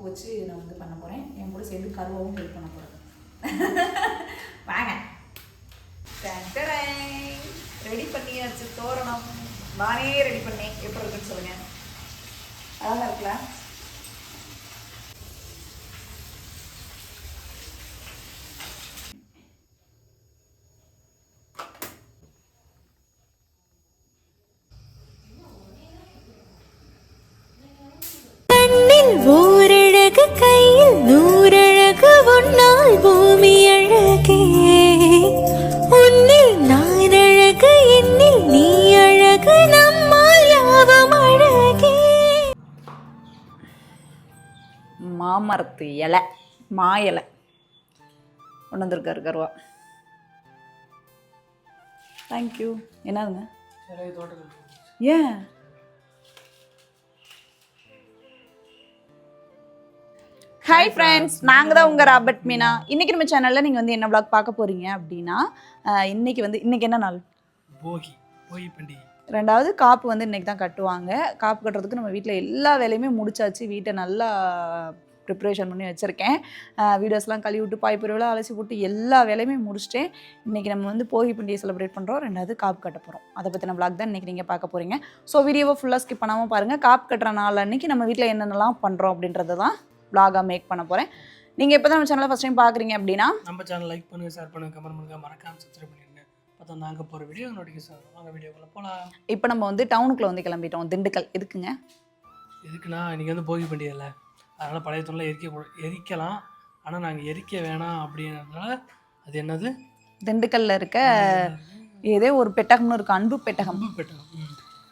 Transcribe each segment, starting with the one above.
பூ வச்சு நான் வந்து பண்ண போகிறேன் என் கூட சேர்ந்து கருவாவும் ஹெல்ப் பண்ண போகிறேன் வாங்க. ரெடி பண்ணியாச்சு தோரணம். நானே ரெடி பண்ணேன். எப்படி இருக்குன்னு சொல்லுங்க. அழகாக இருக்குல்ல கண்ணில் மாமரத்து இலை மா இலை. கொண்டு வந்திருக்காரு கருவா தேங்க்யூ என்னதுங்க? ஏன்? ஹாய் ஃப்ரெண்ட்ஸ் நாங்கள் தான் உங்கள் ராபர்ட் மீனா. இன்னைக்கு நம்ம சேனலில் நீங்கள் வந்து என்ன vlog பார்க்க போகிறீங்க அப்படின்னா இன்னைக்கு வந்து இன்னைக்கு என்ன நாள்? போகி போகி பண்டிகை. ரெண்டாவது காப்பு வந்து இன்னைக்கு தான் கட்டுவாங்க. காப்பு கட்டுறதுக்கு நம்ம வீட்டில் எல்லா வேலையுமே முடிச்சாச்சு. வீட்டை நல்லா ப்ரிப்ரேஷன் பண்ணி வச்சுருக்கேன். வீடியோஸ்லாம் கழுவி விட்டு பாய்ப்புருவெல்லாம் அலசி போட்டு எல்லா வேலையுமே முடிச்சிட்டேன் இன்றைக்கி நம்ம வந்து போகி பண்டிகை செலிப்ரேட் பண்ணுறோம் ரெண்டாவது காப்பு கட்ட போகிறோம் அதை பற்றின vlog தான் இன்றைக்கி நீங்கள் பார்க்க போகிறீங்க ஸோ வீடியோவை ஃபுல்லாக ஸ்கிப் பண்ணாமல் பாருங்கள் காப்பு கட்டுற நாள் அன்னைக்கு நம்ம வீட்டில் என்னென்னலாம் பண்ணுறோம் அப்படின்றத தான் vlog-ஆ மேக் பண்ண போகிறேன் நீங்கள் இப்போ தான் நம்ம சேனலை ஃபஸ்ட் டைம் பார்க்குறீங்க அப்படின்னா நம்ம சேனல் லைக் பண்ணுங்க ஷேர் பண்ணுங்க கமெண்ட் பண்ணுங்க மறக்காம சப்ஸ்கிரைப் பண்ணிடுங்க. பார்த்தா நாங்கள் போகிற வீடியோ நோட்டிஃபிகேஷன் வாங்க வீடியோக்குள்ள போகலாம் இப்போ நம்ம வந்து டவுனுக்குள்ளே வந்து கிளம்பிட்டோம். திண்டுக்கல். எதுக்குங்க? எதுக்குன்னா இன்னைக்கு வந்து போகி பண்டிகை இல்லை அதனால் பழைய துணிலாம் எரிக்க எரிக்கலாம். ஆனால் நாங்கள் எரிக்க வேணாம் அப்படின்றதுனால அது என்னது? திண்டுக்கல்ல இருக்க ஏதோ ஒரு பெட்டகம்னு இருக்கு அன்பு பெட்டகம். அன்பு பெட்டகம்.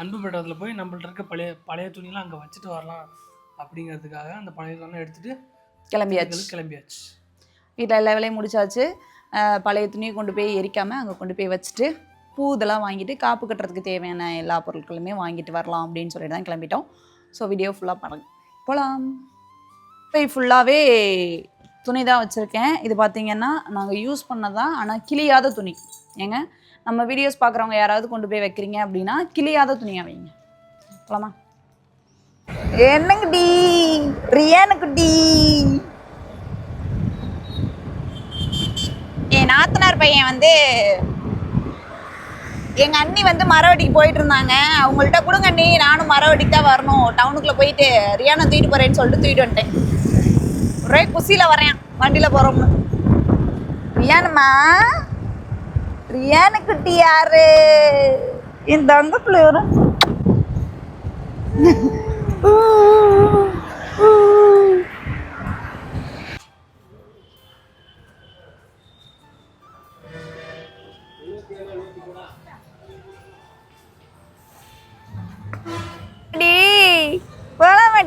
அன்பு பெட்டகத்தில் போய் நம்மள்ட்ட இருக்க பழைய பழைய துணியெல்லாம் அங்கே வச்சுட்டு வரலாம் அப்படிங்கிறதுக்காக அந்த பழைய துணியெல்லாம் எடுத்துகிட்டு கிளம்பியாச்சு. கிளம்பியாச்சு. வீட்டில் எல்லா வேலையும் முடிச்சாச்சு. பழைய துணியை கொண்டு போய் எரிக்காமல் அங்கே கொண்டு போய் வச்சுட்டு பூ இதெல்லாம் வாங்கிட்டு காப்பு கட்டுறதுக்கு தேவையான எல்லா பொருட்களுமே வாங்கிட்டு வரலாம் அப்படின்னு சொல்லிட்டு தான் கிளம்பிட்டோம். ஸோ வீடியோ ஃபுல்லாக பண்ணுங்க போகலாம் இப்போ ஃபுல்லாகவே துணி தான் வச்சுருக்கேன். இது பார்த்தீங்கன்னா நாங்கள் யூஸ் பண்ணதான் ஆனால் கிளியாத துணி. ஏங்க நம்ம வீடியோஸ் பார்க்குறவங்க யாராவது கொண்டு போய் வைக்கிறீங்க அப்படின்னா கிளியாத துணியாக வைங்க. போலாமா? ரியானுக்கு டி? என் நாத்தனார் பையன் வந்து எங்க அண்ணி வந்து மரவடிக்கு போயிட்டு இருந்தாங்க அவங்கள்ட்ட கொடுங்க அண்ணி நானும் மரவடிக்கு தான் வரணும். டவுனுக்குள்ள போயிட்டு ரியானை தூக்கிட்டு போறேன்னு சொல்லிட்டு தூக்கிட்டு வந்துட்டேன். ஒரே குசியில வரேன் வண்டியில போறோம்னு. ரியானுமா ரியானு குட்டி யாரு? என் தங்க பிள்ளை வரும்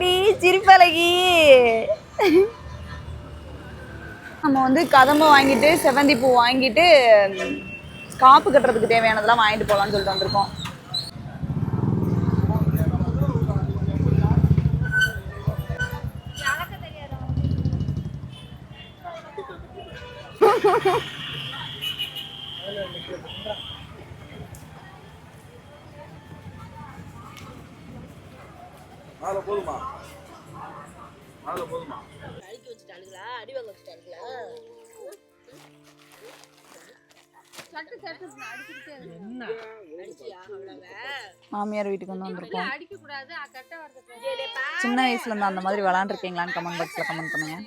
போலாமடி சிரிப்பழகி நம்ம வந்து கதம்பை வாங்கிட்டு செவந்தி பூ வாங்கிட்டு காப்பு கட்டுறதுக்கு தேவையானதெல்லாம் வாங்கிட்டு போகலான்னு சொல்லிட்டு வந்திருக்கோம். மாமியார் வீட்டுக்கு வந்து வந்திருக்கோம். சின்ன வயசுல இருந்து அந்த மாதிரி விளாண்டுருக்கீங்களான்னு கமெண்ட் பாக்ஸில் கமெண்ட் பண்ணுங்க.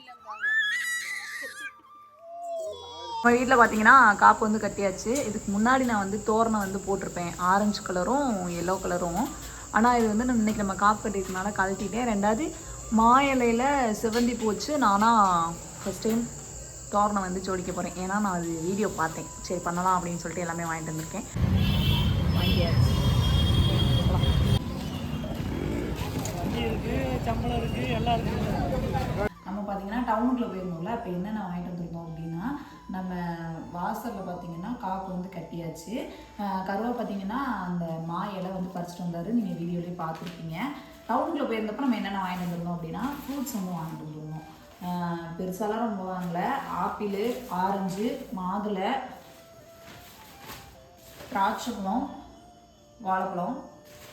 நம்ம வீட்டில் பார்த்தீங்கன்னா காப்பு வந்து கட்டியாச்சு. இதுக்கு முன்னாடி நான் வந்து தோரணம் வந்து போட்டிருப்பேன். ஆரஞ்சு கலரும் எல்லோ கலரும் ஆனால் இது வந்து நம்ம இன்னைக்கு நம்ம காப்பு கட்டியிருக்கனால கழட்டிட்டேன். ரெண்டாவது மா இலையில் சிவந்தி பூ வச்சு நானாக ஃபஸ்ட் டைம் தோரணம் வந்து ஜோடிக்க போகிறேன் ஏன்னா நான் அது வீடியோ பார்த்தேன். சரி பண்ணலாம் அப்படின்னு சொல்லிட்டு எல்லாமே வாங்கிட்டு வந்திருக்கேன். வாங்கியாச்சு. சம்பளம் இருக்குது இருக்குது நம்ம பார்த்தீங்கன்னா டவுனுக்குள்ளே போயிருந்தோம்ல அப்போ என்னென்ன வாங்கிட்டு வந்து நம்ம வாசலில் பார்த்தீங்கன்னா காப்பு வந்து கட்டியாச்சு. கருவா பார்த்தீங்கன்னா அந்த மா இலை வந்து பறிச்சிட்டு வந்தாரு. நீங்கள் வீடியோலேயே பார்த்துருக்கீங்க டவுனுக்குள்ளே போயிருந்தப்போ நம்ம என்னென்ன வாங்கிட்டு வந்திருந்தோம் அப்படின்னா ஃப்ரூட்ஸ் வந்து வாங்கிட்டு வந்துருந்தோம். பெருசாலாம் ரொம்ப வாங்கல. ஆப்பிள் ஆரஞ்சு மாதுளை திராட்சை பழம் வாழைப்பழம்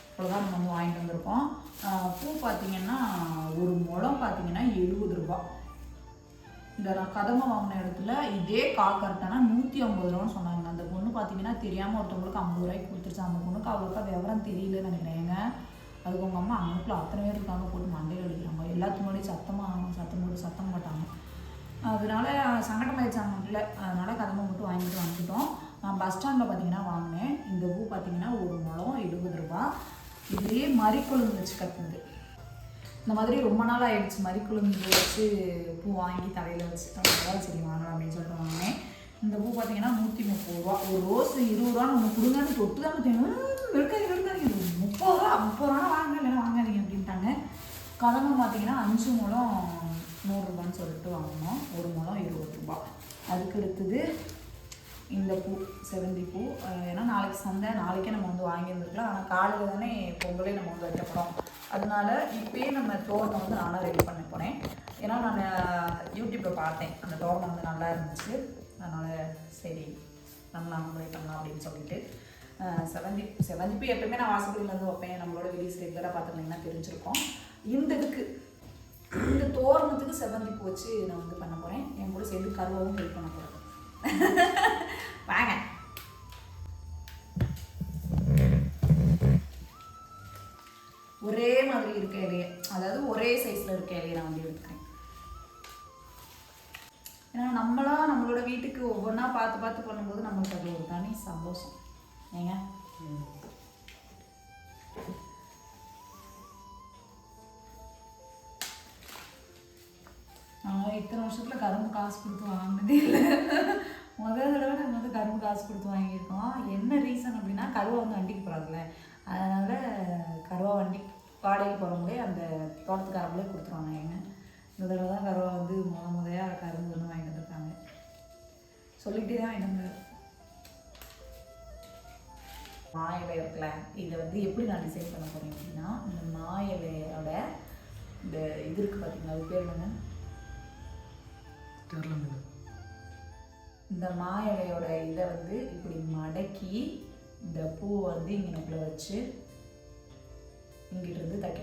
இவ்வளோதான் நம்ம வந்து வாங்கிட்டு வந்திருக்கோம். பூ பார்த்தீங்கன்னா ஒரு முளம் பார்த்தீங்கன்னா எழுபது ரூபாய். இந்த நான் கதம்ப வாங்கின இடத்துல இதே காக்கர்ட்டனா நூற்றி ஐம்பது ரூபான்னு சொன்னாங்க. அந்த பொண்ணு பார்த்தீங்கன்னா தெரியாமல் ஒருத்தவங்களுக்கு ஐம்பது ரூபாய்க்கு கொடுத்துருச்சு. அந்த பொண்ணுக்கு அவ்வளோக்கா விவரம் தெரியலன்னு நினைக்கிறேங்க அதுக்கு உங்கள் அம்மா அங்கனுக்குள்ள அத்தனை பேர் இருக்காங்க. போட்டு மண்டையில் அடிக்கிறாங்க. எல்லாத்துக்கு முன்னாடி சத்தமாக சத்தம் போட்டு சத்தம் போட்டாங்க. அதனால சங்கடமாயிடுச்சாங்க இல்லை. அதனால கதம்பை மட்டும் வாங்கிட்டு வாங்கிட்டோம் நான் பஸ் ஸ்டாண்டில் பார்த்தீங்கன்னா வாங்கினேன். இந்த பூ பார்த்தீங்கன்னா ஒரு முழம் எழுபது ரூபா இதுலேயே மறிக்கொழுந்து வச்சு கட்டுனது. இந்த மாதிரி ரொம்ப நாள் ஆயிடுச்சு. மறிக்குழுந்து வச்சு பூ வாங்கி தலையில் வச்சு சரி வாங்கலாம் அப்படின்னு சொல்லிட்டு வாங்கினேன். இந்த பூ பார்த்தீங்கன்னா நூற்றி முப்பது ரூபா. ஒரு ரோஸ் இருபது ரூபான்னு ஒன்று கொடுங்கன்னு தொட்டு தான் பார்த்தீங்கன்னா இருக்காது எடுக்காதீங்க முப்பது ரூபா முப்பது ரூபா வாங்க இல்லைன்னா வாங்காதீங்க அப்படின்ட்டாங்க. கதம்பம் பார்த்தீங்கன்னா அஞ்சு முழம் நூறுரூபான்னு சொல்லிட்டு வாங்கினோம். ஒரு முழம் இருபது ரூபா. அதுக்கு அடுத்தது இந்த பூ செவந்தி பூ. ஏன்னா நாளைக்கு சந்தை நாளைக்கே நம்ம வந்து வாங்கியிருந்துருக்கலாம். ஆனால் காலையில் தானே பொங்கலே நம்ம வந்து வைக்க போகிறோம் அதனால இப்பயே நம்ம தோரணம் வந்து நானாக ரெடி பண்ண போனேன் ஏன்னா நான் யூடியூப்பில் பார்த்தேன். அந்த தோரணம் வந்து நல்லா இருந்துச்சு. அதனால் சரி நம்ம நம்மளே பண்ணலாம் அப்படின்னு சொல்லிட்டு. செவந்தி செவந்தி பூ எப்பவுமே நான் வாசப்படியிலேருந்து வைப்பேன். நம்மளோட வீடியோஸ் ரெகுலராக பார்த்துருந்தீங்கன்னா தெரிஞ்சிருக்கோம். இந்த இதுக்கு இந்த தோரணத்துக்கு செவந்தி பூ வச்சு நான் வந்து பண்ண போகிறேன் என் கூட சேர்ந்து கருவாவும் ஹெல்ப் பண்ண போகிறேன் வாங்க. ஒரே மாதிரி இருக்க இலைய அதாவது ஒரே சைஸில் இருக்க இலையை நான் வந்து எடுத்துக்கிறேன். ஏன்னா நம்மளா நம்மளோட வீட்டுக்கு ஒவ்வொன்றா பார்த்து பார்த்து பண்ணும்போது நம்மளுக்கு அது ஒரு தனி சந்தோஷம். ஏங்க? நான் இத்தனை வருஷத்துல கரும்பு காசு கொடுத்து வாங்கினதே இல்லை. முதல் தடவை நம்ம வந்து கரும்பு காசு கொடுத்து வாங்கியிருக்கோம். என்ன ரீசன் அப்படின்னா கருவா வந்து வண்டிக்கு போகிறாங்கல்ல அதனால் கருவா வண்டி வாடகைக்கு போகிறவங்களே அந்த தோட்டத்துக்காரங்களே கொடுத்துருவாங்க எங்க இந்த தடவை தான் கருவா வந்து முத முதையாக கரும்பு வந்து வாங்கிட்டு வந்துருக்காங்க. சொல்லிக்கிட்டே தான் வாங்கிட்டு மாயவே மா இலை இருக்குல்ல இதை வந்து எப்படி நான் டிசைன் பண்ண போகிறேன் அப்படின்னா இந்த மா இலையோட இந்த இது இருக்குது பார்த்தீங்களா அது பேர் என்னங்க? தெரில இந்த மா இலையோட இதை வந்து இப்படி மடக்கி இந்த பூவை வந்து இங்கே இங்கனக்குள்ள வச்சு இங்கிட்டிருந்து தைக்க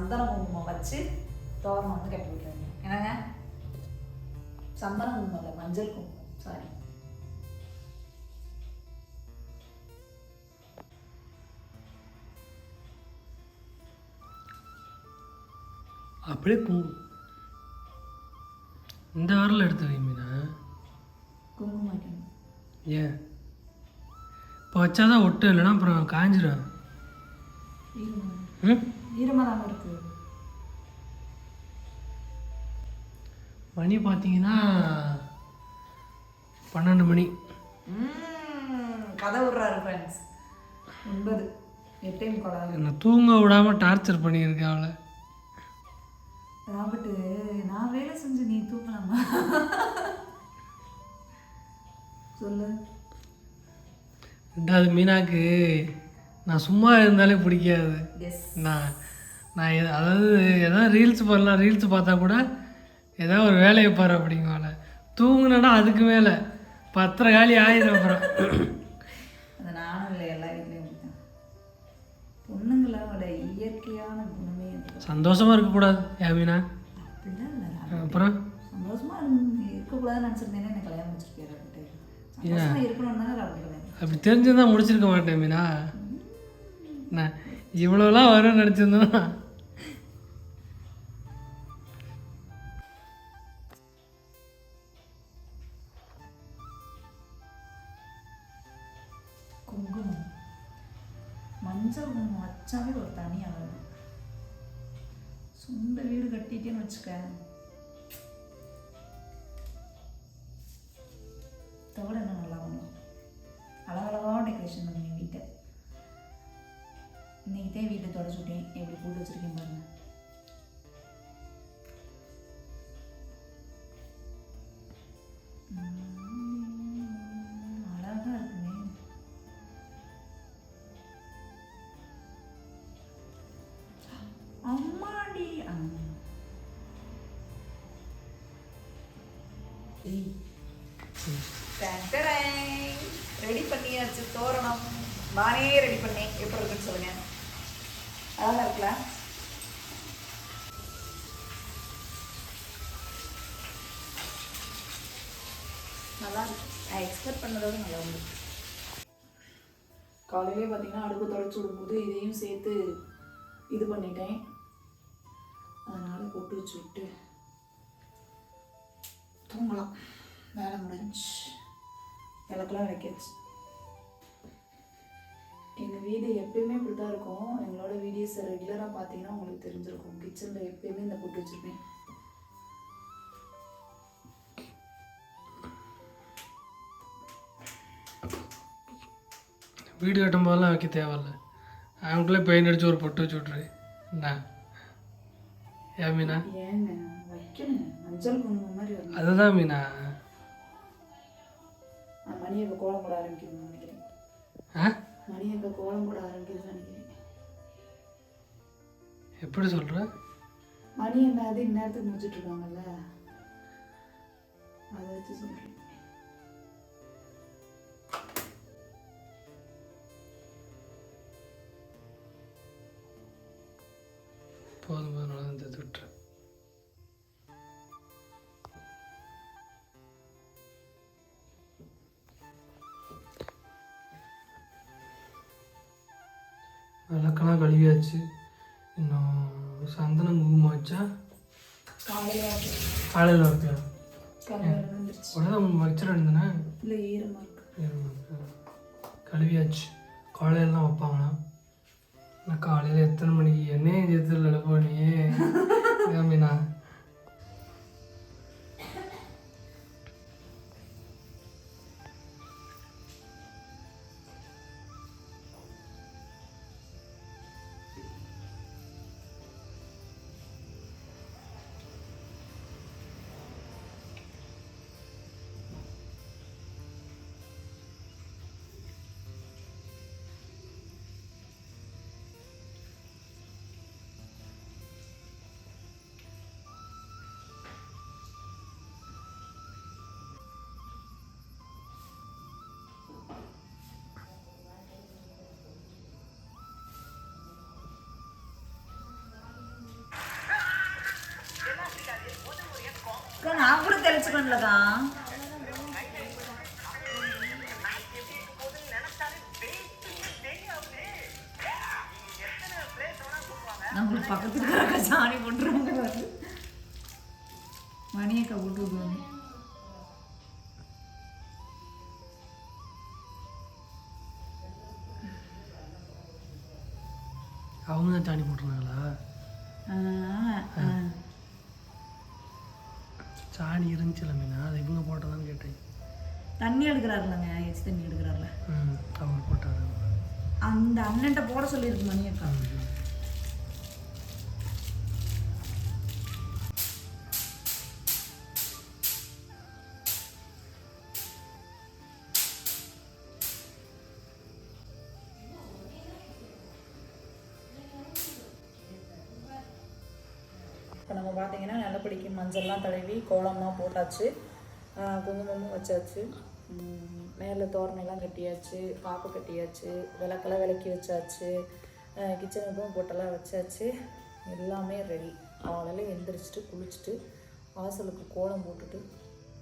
சந்தன குங்குமம் வச்சு தோரணம் வந்து கட்டி விட்டுருங்க என்னங்க? சந்தன குங்குமம் இல்லை மஞ்சள் குங்குமம். சாரி அப்படியே குங்கு இந்த வாரில் எடுத்து வை மீனா. குங்குமம் வைக்கணும். ஏன்? இப்போ வச்சாதான் ஒட்டு இல்லைன்னா அப்புறம் காஞ்சிடும் ம்? மணி பார்த்தீங்கன்னா பன்னெண்டு மணி. கதை விடுறாரு ஃப்ரெண்ட்ஸ் ஒன்பது எட்டையும் கொடாது என்னை தூங்க விடாமல் டார்ச்சர் பண்ணியிருக்கேன் அவளை. ராபர்ட்டு நான் வேலை செஞ்சு நீ தூக்கலாமா சொல்லு. ரெண்டாவது மீனாக்கு நான் சும்மா இருந்தாலே பிடிக்காது. நான் நான் அதாவது எதாவது ரீல்ஸ் பண்ணலாம் ரீல்ஸ் பார்த்தா கூட ஏதாவது ஒரு வேலையை பாரு அப்படிங்குவாள். தூங்குனா அதுக்கு மேலே. பத்திர காலி ஆயிடும் அப்புறம். அது நானும் இல்லை எல்லா வீட்லேயும் இருக்கேன் பொண்ணுங்களோட இயற்கையான குணமே சந்தோஷமாக இருக்கக்கூடாது ஏன் மீனா அப்படிலாம் இல்லை அப்புறம்? சந்தோஷமா இருந்து- இருக்கக்கூடாதுன்னு எனக்கு கல்யாணம் இருக்கணும்னு அப்படி தெரிஞ்சிருந்தா முடிச்சிருக்க மாட்டேன் மீனா நான் இவ்வளோலாம் வரும்னு நினச்சிருந்தேன்னா மஞ்சள் குங்குமம் வச்சாவே ஒரு தனி அழகு சொந்த வீடு கட்டிட்டேன்னு வச்சுக்க தவிர என்ன நல்லா பண்ணலாம்? அழகழகாக டெக்கரேஷன் பண்ணுவீங்க வீட்டை. இன்னைக்கு தான் வீட்டை தொடச்சுட்டேன் எப்படி போட்டு வச்சுருக்கேன். ரெடி பண்ணியாச்சு தோரணம். நானே ரெடி பண்ணேன். எப்படி இருக்குன்னு சொல்லுங்க. அழகா இருக்குல்ல? நல்லா நான் எக்ஸ்பெக்ட் பண்ணதோட நல்லா உண்டு காலையிலே பார்த்தீங்கன்னா அடுப்பு தொடச்சி விடும்போது இதையும் சேர்த்து இது பண்ணிட்டேன். அதனால போட்டு வச்சு விட்டு தூங்கலாம். வேலை முடிஞ்சு. விளக்கெல்லாம் வைக்காச்சு எங்கள் வீடு எப்பயுமே இப்படி தான் இருக்கும். எங்களோட வீடியோஸை ரெகுலராக பார்த்தீங்கன்னா உங்களுக்கு தெரிஞ்சிருக்கும். கிச்சனில் எப்பயுமே இந்த போட்டு வச்சுருப்பேன். வீடு கட்டும் போதெல்லாம் வைக்க தேவையில்ல. அவங்களே பெயிண்ட் அடிச்சு ஒரு பொட்டு வச்சு விட்ரு என்ன? ஏன் மீனா? ஏங்க வைக்கணும். மஞ்சள் குங்குமம் மாதிரி அதுதான் மீனா. மணி இப்போ கோலம் போட ஆரம்பிக்கணும்னு நினைக்கிறேன். மணி இப்போ கோலம் போட ஆரம்பிக்கணும்னு நினைக்கிறேன். எப்படி சொல்கிற மணி என்ன அது இந்நேரத்துக்கு முடிச்சிட்டு இருக்காங்கல்ல. அதை வச்சு சொல்கிறேன் போதும் போதும் நடந்து விட்டுரு விளக்கெல்லாம் கழுவியாச்சு. இன்னும் சந்தனம் குங்குமம் வச்சா காலையில் வந்துருச்சு. உடனே வச்சுட்டு இருந்தேனே இல்லை ஈரமாக இருக்கு. கழுவியாச்சு. காலையிலலாம் வைப்பாங்கண்ணா நான் காலையில் எத்தனை மணிக்கு என்ன எதிர்த்து எழுப்ப நீ மீனா நம்மளுக்கு பக்கத்துல இருக்கிற சாணி போட்டுருவாங்க மணியக்கா போட்டு விடுவாங்க அவங்க தான் சாணி ஆ. சாணி இருந்துச்சுல மீனா அது இவங்க போட்டதான்னு கேட்டேன். தண்ணி எடுக்கிறாருலங்க எச்சு தண்ணி எடுக்கிறாருல. ம் அவர் போட்டாரு. அந்த அண்ணன்ட்ட போட சொல்லியிருக்கு மணியக்கா பார்த்தீங்கன்னா நல்லபடிக்கு மஞ்சள்லாம் தடவி கோலம்லாம் போட்டாச்சு. குங்குமமும் வச்சாச்சு. மேலே தோரணையெல்லாம் கட்டியாச்சு. பாப்பு கட்டியாச்சு. விளக்கெல்லாம் விளக்கி வச்சாச்சு. கிச்சனுக்கும் போட்டெல்லாம் வச்சாச்சு. எல்லாமே ரெடி காலையில் எந்திரிச்சிட்டு குளிச்சுட்டு வாசலுக்கு கோலம் போட்டுட்டு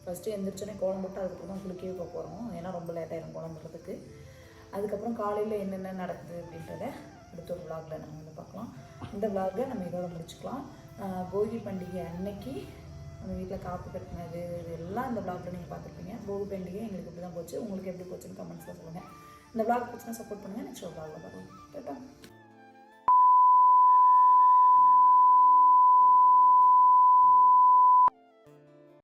ஃபஸ்ட்டு எந்திரிச்சோடனே கோலம் போட்டு அதுக்கப்புறம் தான் குளிக்கவே போக போகிறோம் ஏன்னா ரொம்ப லேட்டாயிரும் கோலம் போடுறதுக்கு. அதுக்கப்புறம் காலையில் என்னென்ன நடக்குது அப்படின்றத அடுத்த ஒரு விளாகில் நம்ம வந்து பார்க்கலாம். இந்த விளாகை நம்ம இதோட முடிச்சுக்கலாம். போகி பண்டிகை அன்னைக்கு நம்ம வீட்டில் காப்பு கட்டினது இது எல்லாம் இந்த பிளாக்ல நீங்கள் பார்த்துருப்பீங்க. போகி பண்டிகை எங்களுக்கு இப்படி தான் போச்சு. உங்களுக்கு எப்படி போச்சுன்னு கமெண்ட்ஸில் சொல்லுங்கள் இந்த பிளாக் போச்சுன்னா சப்போர்ட் பண்ணுங்கள் நெக்ஸ்ட் vlog-ல பார்க்கலாம்.